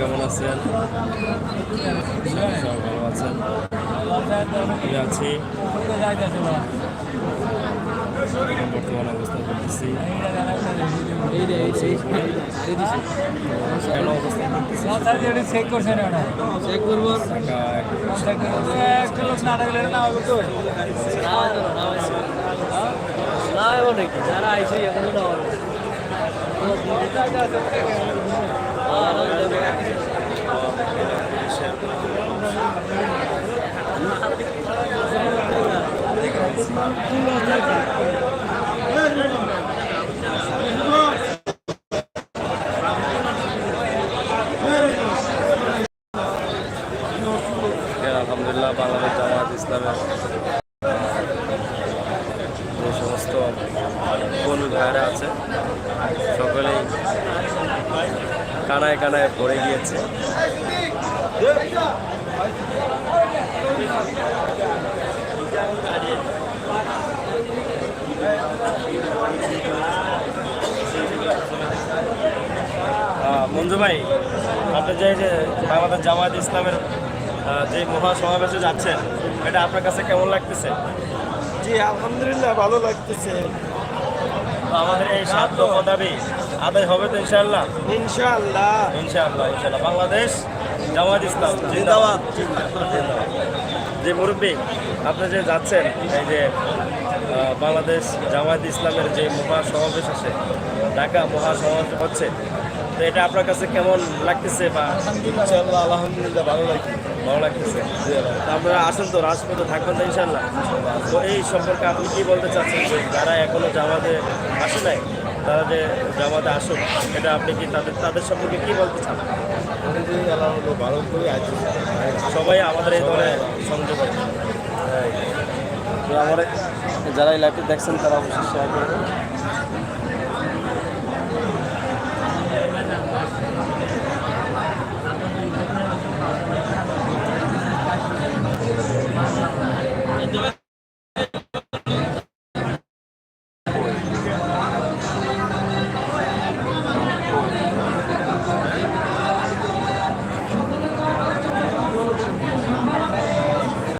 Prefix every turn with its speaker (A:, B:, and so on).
A: কেমন আছেন? সবাই ভালো আছেন? আছি। বর্তমান অবস্থা করতেছি
B: যারা আইসে এখনও না হবে
A: এর আলহামদুলিল্লাহ বাংলাদেশ জামাত ইসলামের যে সমস্ত কর্মী ভাইরা আছে। সকলেই কানায় কানায় ভরে গিয়েছে। মঞ্জু ভাই আপনি যে বাংলাদেশ জামায়াত ইসলামের যে যে মহাসমাবেশে যাচ্ছেন এটা আপনার কাছে কেমন লাগতেছে?
B: জি আলহামদুলিল্লাহ ভালো লাগতেছে।
A: আমাদের এই দফা দাবি আদায় হবে তো ইনশাআল্লাহ?
B: ইনশাআল্লাহ।
A: ইনশাআল্লাহ ইনশাআল্লাহ। বাংলাদেশ জামায়াত ইসলাম জিন্দাবাদ। জিন্দাবাদ। যে মুরব্বী আপনি যে যাচ্ছেন এই যে বাংলাদেশ জামায়াত ইসলামের যে মহাসমাবেশ আছে ঢাকা মহাসমাবেশ হচ্ছে তো এটা আপনার কাছে কেমন লাগতেছে বা?
B: ইনশাআল্লাহ আলহামদুলিল্লাহ ভালো লাগছে
A: ভালো লাগতেছে। তো আপনারা আসেন তো রাজপথে থাকবেন তো ইনশাল্লাহ তো এই সম্পর্কে আপনি কি বলতে চাচ্ছেন? যে যারা এখনও জামাতে আসে নাই তারা যে জামাতে আসুক এটা আপনি কি তাদের তাদের সম্পর্কে কি বলতে চান?
B: ভালো করে আছে।
A: সবাই আমাদের এই ধরনের সংযোগ
B: আমার যারা এই লাইভটি দেখছেন তারা অবশ্যই শেয়ার করবেন